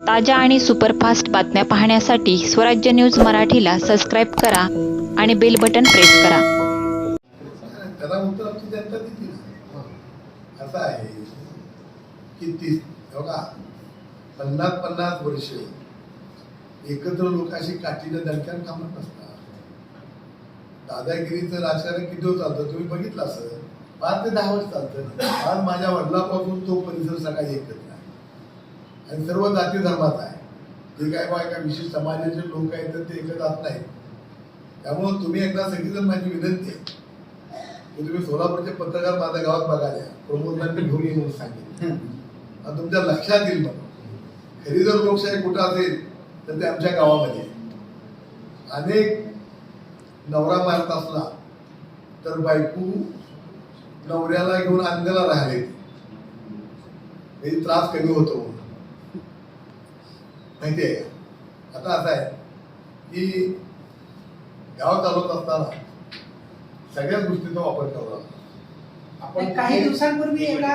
ताज्या आणि सुपरफास्ट बातम्या पाहण्यासाठी स्वराज्य न्यूज मराठीला सबस्क्राईब करा आणि बेल बटन प्रेस करा. त्याला उत्तर आमची जनता देतील असं आहे. की तीस बघा पन्नास पन्नास वर्ष एकत्र लोकांशी काठीनं काठीच्या कामत नसतात दादागिरीचं राजकारण किती होत चालतं? तुम्ही बघितलं असं पाच ते दहा वर्ष चालतं. आज माझ्या वडिलापासून तो परिसर सकाळी एकत्र आणि सर्व जाती धर्माचा आहे. जे काय बा एका विशिष्ट समाजाचे लोक आहेत तर ते एकत्र जात नाहीत त्यामुळं तुम्ही एकदा सगळीजण माझी विनंती आहे की तुम्ही सोलापूरचे पत्रकार माझ्या गावात बघायला या. प्रमोदनांनी घेऊन ये म्हणून सांगितलं. आणि तुमच्या लक्षात येईल मग. खरी जर लोकशाही कुठं असेल तर ते आमच्या गावामध्ये. अनेक नवरा मारत असला तर बायको नवऱ्याला घेऊन येते म्हणजे त्रास कमी होतो. म्हणून माहिती आहे का आता असं आहे की गाव चालवत असताना सगळ्याच गोष्टीचा वापर करावा लागतो काही दिवसांपूर्वी एका